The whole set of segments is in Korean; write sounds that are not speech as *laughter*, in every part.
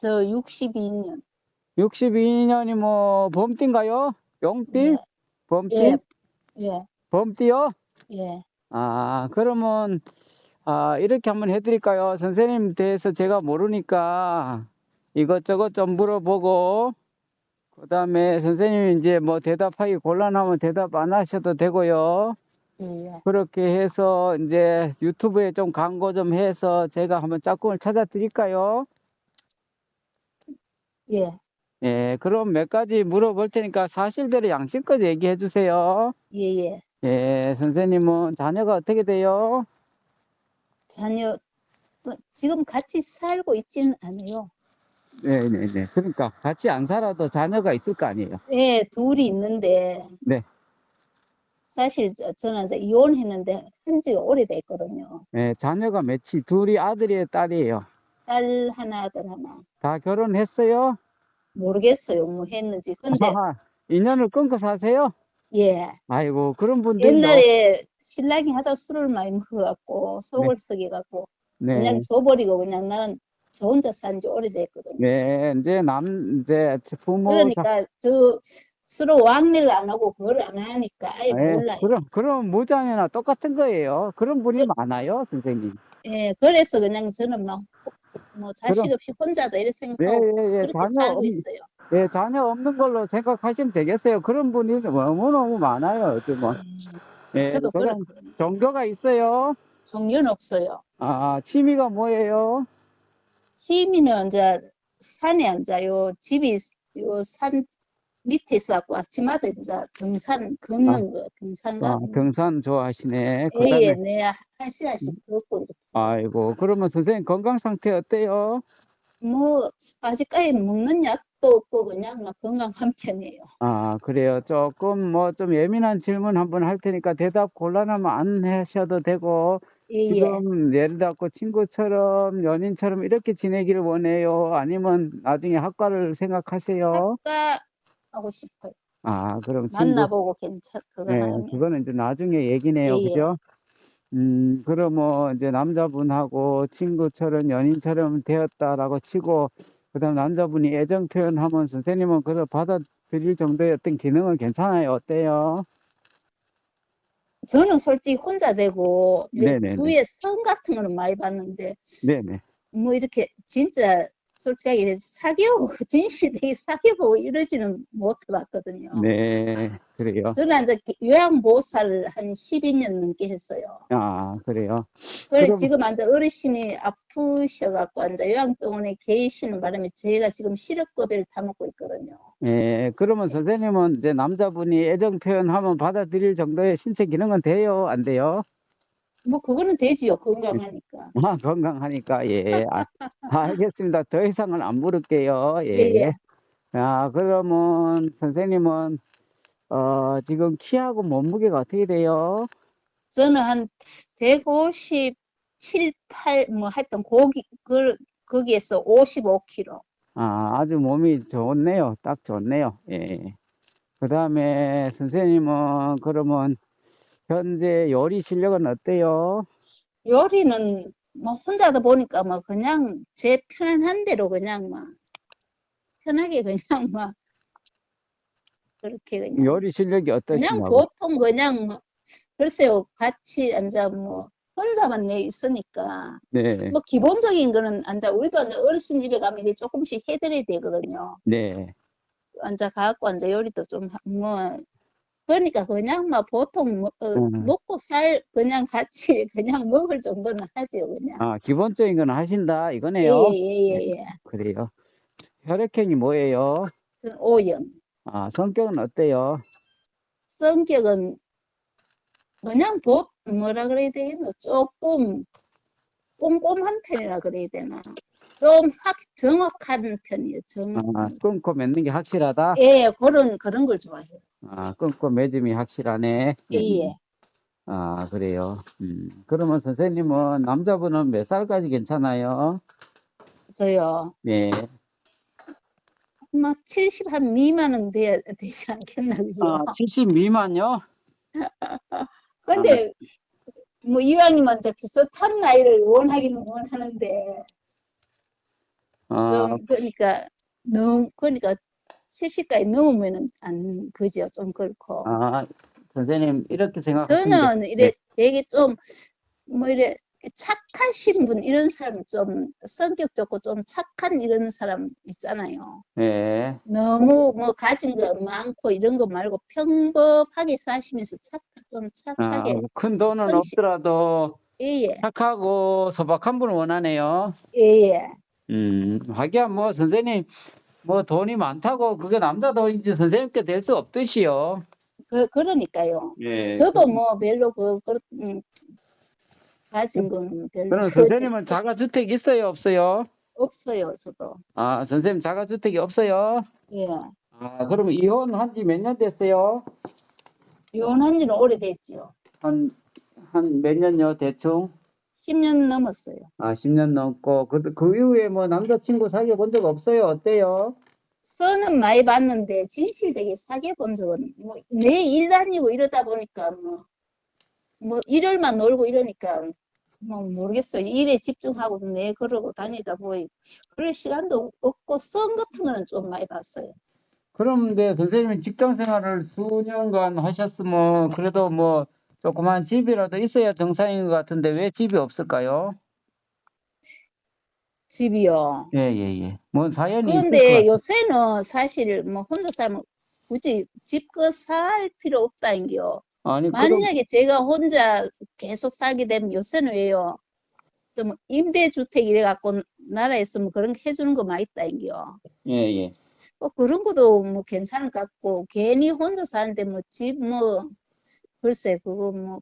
저 62년. 62년이 뭐 범띠인가요? 용띠? 네. 범띠? 예, 예, 범띠요? 예. 아, 그러면, 아, 이렇게 한번 해드릴까요? 선생님 대해서 제가 모르니까 이것저것 좀 물어보고, 그 다음에 선생님이 이제 뭐 대답하기 곤란하면 대답 안 하셔도 되고요. 예, 그렇게 해서 이제 유튜브에 좀 광고 좀 해서 제가 한번 짝꿍을 찾아 드릴까요? 예, 예, 그럼 몇 가지 물어볼 테니까 사실대로 양심껏 얘기해 주세요. 예, 예. 예, 선생님은 자녀가 어떻게 돼요? 자녀, 어, 지금 같이 살고 있지는 않아요. 네, 네, 네. 그러니까 같이 안 살아도 자녀가 있을 거 아니에요. 예, 둘이 있는데. 네. 사실 저- 저는 이제 이혼했는데 한 지가 오래됐거든요. 예, 자녀가 몇이 둘이 아들이에요, 딸이에요. 딸 하나, 아들 하나. 다 결혼했어요? 모르겠어요, 뭐 했는지. 근데, 아하, 인연을 끊고 사세요? 예. 아이고, 그런 분들이 옛날에 신랑이 하다 술을 많이 먹어갖고, 속을 썩여갖고, 네, 그냥 줘버리고, 그냥 나는 저 혼자 산 지 오래됐거든요. 네, 이제 남, 이제 부모 그러니까 저 서로 왕래를 안 하고 그걸 안 하니까 아예 예, 몰라요. 그럼, 그럼 무자녀나 똑같은 거예요. 그런 분이 많아요, 선생님. 예, 그래서 그냥 저는 막 뭐 자식 그럼- 없이 혼자다 이렇게 예, 생각하고 예, 예. 그렇게 자녀, 살고 없, 있어요. 예, 자녀 없는 걸로 생각하시면 되겠어요. 그런 분이 너무너무 많아요, 요즘은. 음, 예, 저도 그런 종교가 있어요. 종교는 없어요. 아, 취미가 뭐예요? 취미는 이제 산에 앉아요. 집이 요 산 밑에 있어갖고 아침마다 이제 등산 걷는 거 등산 아, 가고 등산 좋아하시네. 예, 그다음에, 예, 네, 한 시간씩 걷고 이렇게. 아이고, 그러면 선생님 건강 상태 어때요? 뭐 아직까지 먹는 약도 없고 그냥 막 건강한 편이에요. 아, 그래요. 조금 뭐 좀 예민한 질문 한번 할 테니까 대답 곤란하면 안 하셔도 되고, 예, 예. 지금 예를 들어 친구처럼 연인처럼 이렇게 지내기를 원해요? 아니면 나중에 학과를 생각하세요? 학과 하고 싶어요. 아, 그럼 친구, 만나보고 괜찮 그거 네, 하면 그거는 이제 나중에 얘기네요. 예, 예. 그죠? 음, 그럼 뭐 이제 남자분하고 친구처럼 연인처럼 되었다라고 치고, 그다음 남자분이 애정 표현하면 선생님은 그걸 받아들일 정도의 어떤 기능은 괜찮아요. 어때요? 저는 솔직히 혼자 되고 이렇게 네네네. 주위에 성 같은 거는 많이 봤는데 네네. 뭐 이렇게 진짜 솔직하게 사귀어보고 진실되게 *laughs* 사귀어보고 이러지는 못해봤거든요. 네, 그래요. 저는 이제 요양보호사를 한 12년 넘게 했어요. 아, 그래요. 그래 그럼- 지금 이제 어르신이 아프셔갖고 이제 요양병원에 계시는 바람에 제가 지금 시력거비를 타먹고 있거든요. 예, 그러면 선생님은 이제 남자분이 애정 표현하면 받아들일 정도의 신체 기능은 돼요? 안 돼요? 뭐 그거는 되지요 건강하니까. 아, 건강하니까, 예. 아, *laughs* 알겠습니다. 더 이상은 안 물을게요. 예. 예, 예. 아, 그러면 선생님은, 어, 지금 키하고 몸무게가 어떻게 돼요? 저는 한 157, 8, 뭐 하여튼 거기, 그, 거기에서 55kg. 아, 아주 몸이 좋네요. 딱 좋네요. 예. 그 다음에 선생님은 그러면 현재 요리 실력은 어때요? 요리는 뭐 혼자다 보니까 뭐 그냥 제 편한 대로 그냥 막 편하게 그냥 막 그렇게 그냥 요리 실력이 그냥 어떠시냐고? 보통 그냥 뭐 글쎄요 같이 앉아 뭐 혼자만 내 있으니까 네, 뭐 기본적인 거는 앉아 우리도 앉아 어르신 집에 가면 이렇게 조금씩 해드려야 되거든요. 네. 앉아 갖고 앉아 요리도 좀 뭐 그러니까 그냥 막 보통 뭐, 어, 음. 먹고 살 그냥 같이 *laughs* 그냥 먹을 정도는 하죠 그냥. 아, 기본적인 건 하신다 이거네요. 예예예 예. 그래요. 혈액형이 뭐예요? 저는 O형. 아, 성격은 어때요? 성격은 그냥 보 뭐라 그래야 되겠노 조금 꼼꼼한 편이라 그래야 되나 좀 확 정확한 편이에요 정확 아, 끊고 맺는 게 확실하다? 예 그런 그런 걸 좋아해요 아, 끊고 맺음이 확실하네. 예 예 아, 그래요. 음. 그러면 선생님은 남자분은 몇 살까지 괜찮아요? 저요 네. 막 70 한 미만은 돼야 되지 않겠나 그죠 아, 70 미만요? *laughs* 근데 뭐 이왕이면 이제 비슷한 나이를 원하기는 원하는데 아, 좀 그러니까 너무 그러니까 70까지 넘으면은 안 그죠 좀 그렇고 아, 선생님 이렇게 생각하시면 저는 이래 되게 좀뭐 이래 착하신 분 이런 사람 좀 성격 좋고 좀 착한 이런 사람 있잖아요. 예. 너무 뭐 가진 거 많고 이런 거 말고 평범하게 사시면서 착, 좀 아, 착하게 큰 돈은 성실- 없더라도 예 예 착하고 소박한 분을 원하네요. 예 예 음, 하기야 뭐 선생님 뭐 돈이 많다고 그게 남자 돈인지 선생님께 될 수 없듯이요. 그 그러니까요. 예. 저도 뭐 별로 그, 그 음, 가진 거는 별로 그럼 선생님은 자가주택 있어요, 없어요? 없어요 저도 아, 선생님 자가주택이 없어요? 예 아, 그러면 이혼한 지 몇 년 됐어요? 이혼한 지는 오래됐지요. 한, 한 몇 년요, 대충? 10년 넘었어요. 아, 10년 넘고, 그, 그 이후에 뭐 남자친구 사귀어 본 적 없어요? 어때요? 선은 많이 봤는데 진실되게 사귀어 본 적은 뭐내일 다니고 이러다 보니까 뭐 뭐 일요일만 놀고 이러니까 뭐 모르겠어요. 일에 집중하고 내 그러고 다니다 보니 그럴 시간도 없고 선 같은 거는 좀 많이 봤어요. 그런데 선생님이 직장 생활을 수년간 하셨으면 그래도 뭐 조그만 집이라도 있어야 정상인 것 같은데 왜 집이 없을까요? 집이요. 예, 예, 예. 뭔 사연이 그런데. 요새는 사실 뭐 혼자 살면 굳이 집거 살 필요 없다인겨. 아니, 그럼, 만약에 제가 혼자 계속 살게 되면 요새는 왜요? 좀 임대주택 이래 갖고 나라에서 뭐 그런 거 해주는 거 많이 있다인겨. 예, 예. 뭐 그런 것도 뭐 괜찮을 것 같고 괜히 혼자 사는데 뭐 집 뭐 글쎄 그거 뭐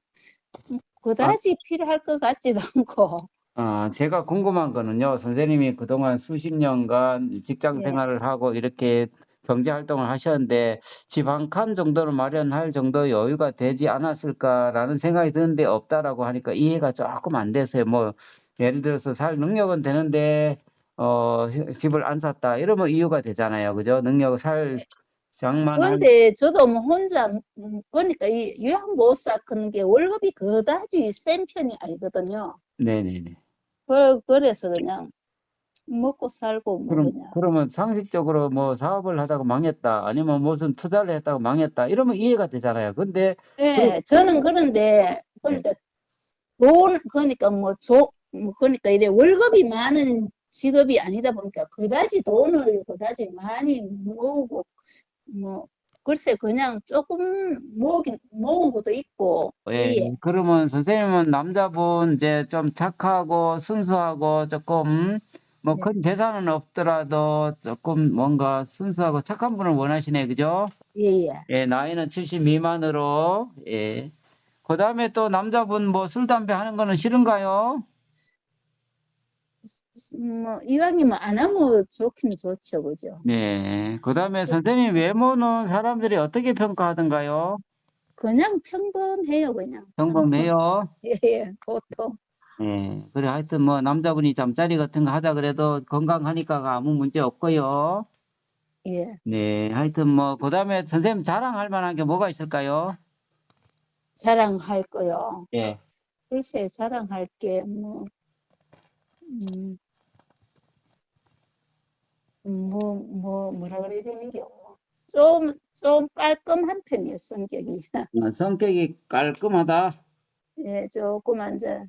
그다지 필요할 것 같지도 않고 아, 제가 궁금한 거는요, 선생님이 그동안 수십 년간 직장 예. 생활을 하고 이렇게 경제 활동을 하셨는데 집 한 칸 정도는 마련할 정도 여유가 되지 않았을까라는 생각이 드는데 없다라고 하니까 이해가 조금 안 돼서요. 뭐, 예를 들어서 살 능력은 되는데, 어, 시- 집을 안 샀다. 이러면 이유가 되잖아요. 그죠? 능력 살 장만 할, 그런데 저도 뭐 혼자 음, 그러니까 이 요양보호사 그런 게 월급이 그다지 센 편이 아니거든요. 네네네. 그, 그래서 그냥 먹고 살고 뭐 그럼, 그냥 그러면 상식적으로 뭐 사업을 하다가 망했다. 아니면 무슨 투자를 했다가 망했다. 이러면 이해가 되잖아요. 근데 예, 저는 그런데 그러니까 돈 그러니까 뭐 조, 뭐 그러니까 이래 월급이 많은 직업이 아니다 보니까 그다지 돈을 그다지 많이 모으고 뭐 글쎄 그냥 조금 모으긴 모은 것도 있고 예, 예. 그러면 선생님은 남자분 이제 좀 착하고 순수하고 조금 뭐 네. 큰 재산은 없더라도 조금 뭔가 순수하고 착한 분을 원하시네, 그죠? 예예 예, 나이는 70 미만으로, 예. 그 다음에 또 남자분 뭐 술, 담배 하는 거는 싫은가요? 뭐 이왕이면 안 하면 좋긴 좋죠 그죠 네. 그 다음에 선생님 외모는 사람들이 어떻게 평가하던가요? 그냥 평범해요 그냥 평범해요? 예 예 *laughs* 보통 예. 그래, 하여튼 뭐 남자분이 잠자리 같은 거 하자 그래도 건강하니까 아무 문제 없고요. 예 네, 하여튼 뭐, 그 다음에 선생님 자랑할 만한 게 뭐가 있을까요? 자랑할 거요 예. 글쎄 자랑할 게 뭐, 음, 뭐, 뭐, 뭐라 그래야 되는겨. 좀, 좀 깔끔한 편이에요, 성격이. 어, *laughs* 성격이 깔끔하다. 예, 조금 앉아.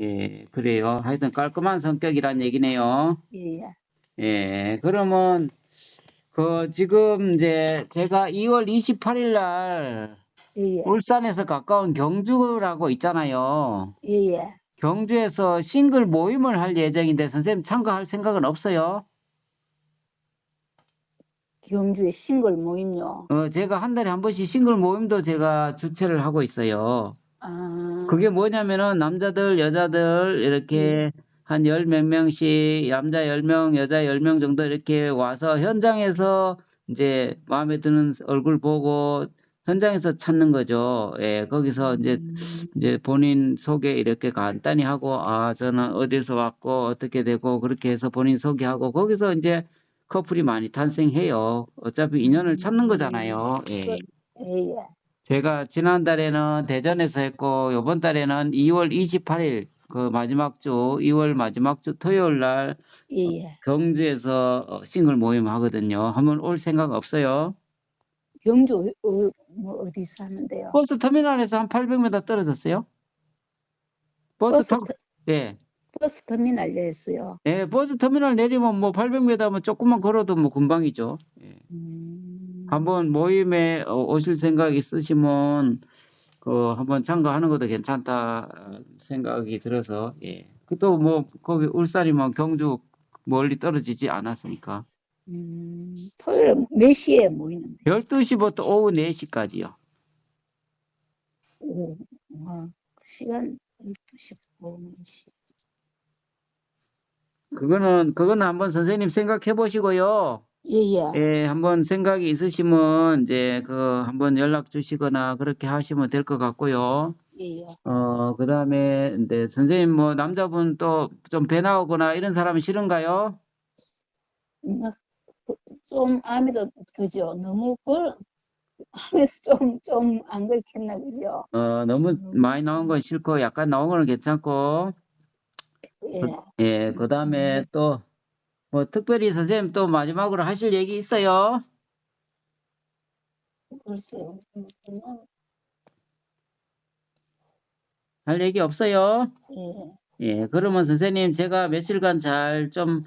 예, 그래요. 하여튼 깔끔한 성격이란 얘기네요. 예, 예. 예, 그러면, 그, 지금 이제 제가 2월 28일 날 예, 예. 울산에서 가까운 경주라고 있잖아요. 예, 예. 경주에서 싱글 모임을 할 예정인데 선생님 참가할 생각은 없어요? 경주에 싱글 모임요. 어, 제가 한 달에 한 번씩 싱글 모임도 제가 주최를 하고 있어요. 아, 그게 뭐냐면은 남자들, 여자들 이렇게 한열 몇 명씩 남자 열 명, 여자 열 명 정도 이렇게 와서 현장에서 이제 마음에 드는 얼굴 보고 현장에서 찾는 거죠. 예, 거기서 이제 음, 이제 본인 소개 이렇게 간단히 하고 아 저는 어디서 왔고 어떻게 되고 그렇게 해서 본인 소개하고 거기서 이제 커플이 많이 탄생해요. 어차피 인연을 찾는 거잖아요. 예. 예, 예. 제가 지난달에는 대전에서 했고, 이번 달에는 2월 28일 그 마지막 주 2월 마지막 주 토요일 날 예, 예. 경주에서 어, 싱글 모임 하거든요. 한번 올 생각 없어요? 경주 어, 뭐 어디 사는데요? 버스 터미널에서 한 800m 떨어졌어요? 버스 버스, 타고 터, 예. 버스 터미널에서요. 예, 버스 터미널 내리면 뭐 800m면 조금만 걸어도 뭐 금방이죠. 예. 음, 한번 모임에 어, 오실 생각 있으시면 그 한번 참가하는 것도 괜찮다 어, 생각이 들어서 예. 또 뭐 거기 울산이면 경주 멀리 떨어지지 않았으니까 음, 토요일 몇 시에 모이는데? 12시부터 오후 4시까지요. 오, 와, 그 시간 12시, 오후 4시. 그거는 그거는 한번 선생님 생각해 보시고요. 예, 예. 예, 한번 생각이 있으시면 이제 그 한번 연락 주시거나 그렇게 하시면 될 것 같고요. 예, 예. 어, 그다음에 이제 선생님 뭐 남자분 또 좀 배 나오거나 이런 사람이 싫은가요? 막, 그, 좀, 아무래도, 그죠? 너무 걸, 아무래도 좀, 좀 안 그렇겠나, 그죠? 어, 너무 많이 나온 건 싫고 약간 나온 거는 괜찮고 예. 예, 그다음에 또 뭐 특별히 선생님 또 마지막으로 하실 얘기 있어요? 글쎄요. 음, 할 얘기 없어요? 예. 예, 그러면 선생님 제가 며칠간 잘 좀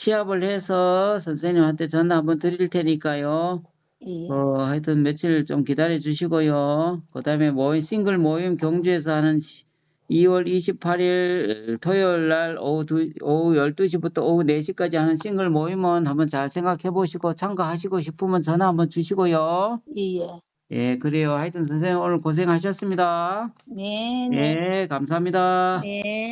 취합을 해서 선생님한테 전화 한번 드릴 테니까요. 예. 어, 하여튼 며칠 좀 기다려 주시고요. 그 다음에 모임 싱글 모임 경주에서 하는 2월 28일 토요일 날 오후, 두, 오후 12시부터 오후 4시까지 하는 싱글 모임은 한번 잘 생각해 보시고 참가하시고 싶으면 전화 한번 주시고요. 예, 예. 예, 그래요. 하여튼 선생님 오늘 고생하셨습니다. 네, 네. 예, 감사합니다. 네.